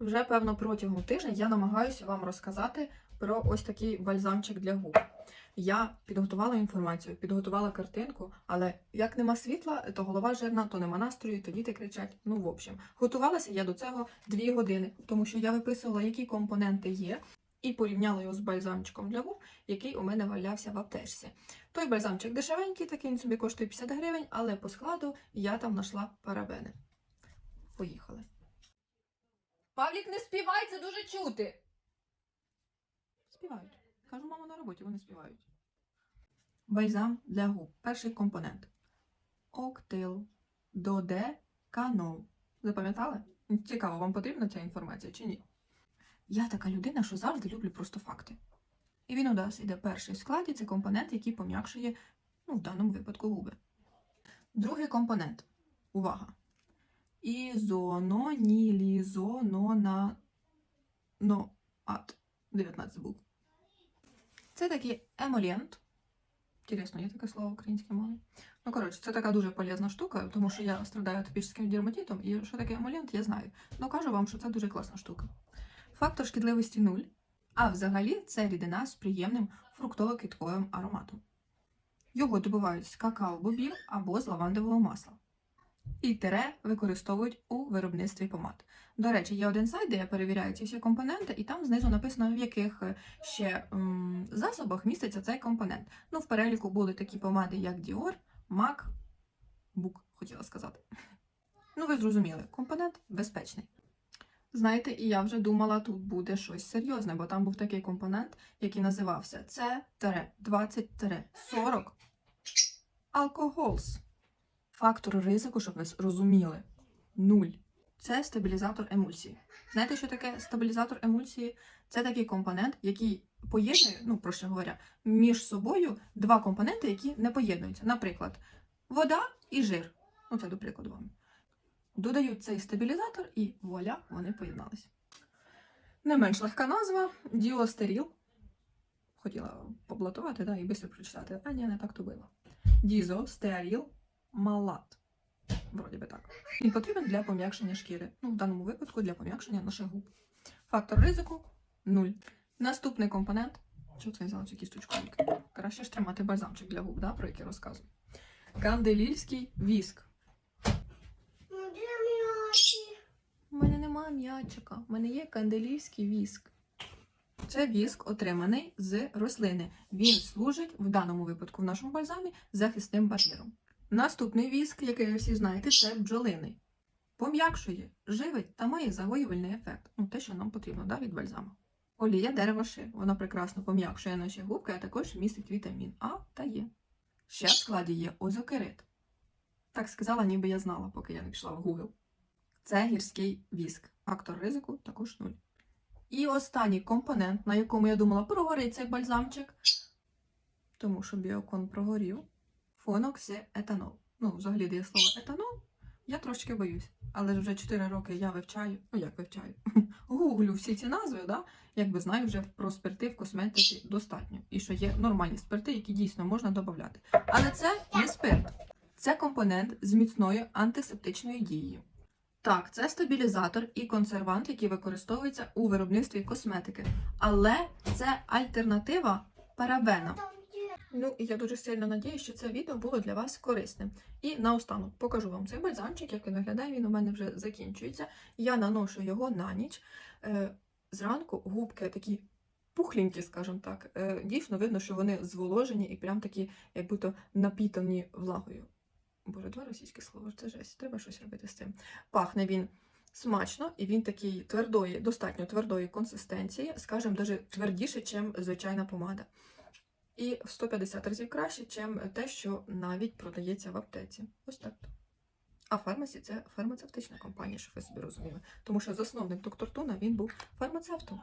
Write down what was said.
Вже певно протягом тижня я намагаюся вам розказати про ось такий бальзамчик для губ. Я підготувала інформацію, підготувала картинку, але як нема світла, то голова жирна, то нема настрою, то діти кричать. Ну, в общем, готувалася я до цього дві години, тому що я виписувала, які компоненти є, і порівняла його з бальзамчиком для губ, який у мене валявся в аптечці. Той бальзамчик дешевенький, такий собі коштує 50 гривень, але по складу я там знайшла парабени. Поїхали. Павлік, не співай, це дуже чути. Співають. Кажу, мама на роботі, вони співають. Бальзам для губ. Перший компонент. Октил. Доде канол. Запам'ятали? Цікаво, вам потрібна ця інформація чи ні? Я така людина, що завжди люблю просто факти. І він у нас іде перший в складі це компонент, який пом'якшує, ну, в даному випадку губи. Другий компонент. Увага! Ізононілізонона... Ну, ат. 19 букв. Це такий емолієнт. Інтересно, є таке слово українською мовою? Ну, коротше, це така дуже полезна штука, тому що я страдаю атопічним дерматитом, і що таке емолієнт, я знаю. Ну, кажу вам, що це дуже класна штука. Фактор шкідливості нуль. А взагалі це рідина з приємним фруктово-квітковим ароматом. Його добувають з какао-бобів або з лавандового масла. І тере використовують у виробництві помад. До речі, є один сайт, де я перевіряю ці всі компоненти, і там знизу написано, в яких е, ще м, засобах міститься цей компонент. Ну, в переліку були такі помади, як Dior, MAC, Book, хотіла сказати. Ну, ви зрозуміли, компонент безпечний. Знаєте, і я вже думала, тут буде щось серйозне, бо там був такий компонент, який називався C-20-40 Alcohols. Фактор ризику, щоб ви розуміли, нуль. Це стабілізатор емульсії. Знаєте, що таке стабілізатор емульсії? Це такий компонент, який поєднує, ну, проще говоря, між собою два компоненти, які не поєднуються. Наприклад, вода і жир. Ну, це до прикладу вам. Додають цей стабілізатор і вуаля, вони поєдналися. Не менш легка назва діостеріл. Хотіла поблатувати, да, і швидко прочитати. А ні, не так то було. Дізостеріл малат. Вроді би так. Він потрібен для пом'якшення шкіри. Ну, в даному випадку для пом'якшення наших губ. Фактор ризику 0. Наступний компонент. Що це я взяла цю кісточку? Краще ж тримати бальзамчик для губ, да, про який розказую. Канделільський віск. У мене немає м'ячика, у мене є канделівський віск. Це віск, отриманий з рослини. Він служить в даному випадку в нашому бальзамі захисним бар'єром. Наступний віск, який ви всі знаєте, це бджолиний. Пом'якшує, живить та має загоювальний ефект. Ну, те, що нам потрібно да, від бальзаму. Олія дерева ши. Вона прекрасно пом'якшує наші губки, а також містить вітамін А та Е. Ще в складі є озокерит. Так сказала, ніби я знала, поки я не пішла в Google. Це гірський віск. Фактор ризику також нуль. І останній компонент, на якому я думала, прогорить цей бальзамчик, тому що біокон прогорів, фоноксиетанол. Ну, взагалі, де є слово етанол, я трошки боюсь. Але вже 4 роки я вивчаю, ну як вивчаю, гуглю всі ці назви, да? якби знаю вже про спирти в косметиці достатньо. І що є нормальні спирти, які дійсно можна додати. Але це не спирт. Це компонент з міцною антисептичною дією. Так, це стабілізатор і консервант, який використовується у виробництві косметики. Але це альтернатива парабенам. Ну і я дуже сильно надію, що це відео було для вас корисним. І наостанок покажу вам цей бальзамчик, як він виглядає. Він у мене вже закінчується. Я наношу його на ніч. Е, зранку губки такі пухленькі, скажімо так. Е, дійсно видно, що вони зволожені і прям такі, як будто напітані влагою. Боже, два російські слова, це жесть. Треба щось робити з цим. Пахне він смачно, і він такий твердої, достатньо твердої консистенції, скажімо, навіть твердіше, ніж звичайна помада. І в 150 разів краще, ніж те, що навіть продається в аптеці. Ось так. А фармасі це фармацевтична компанія, щоб ви собі розуміли. Тому що засновник доктор Туна він був фармацевтом.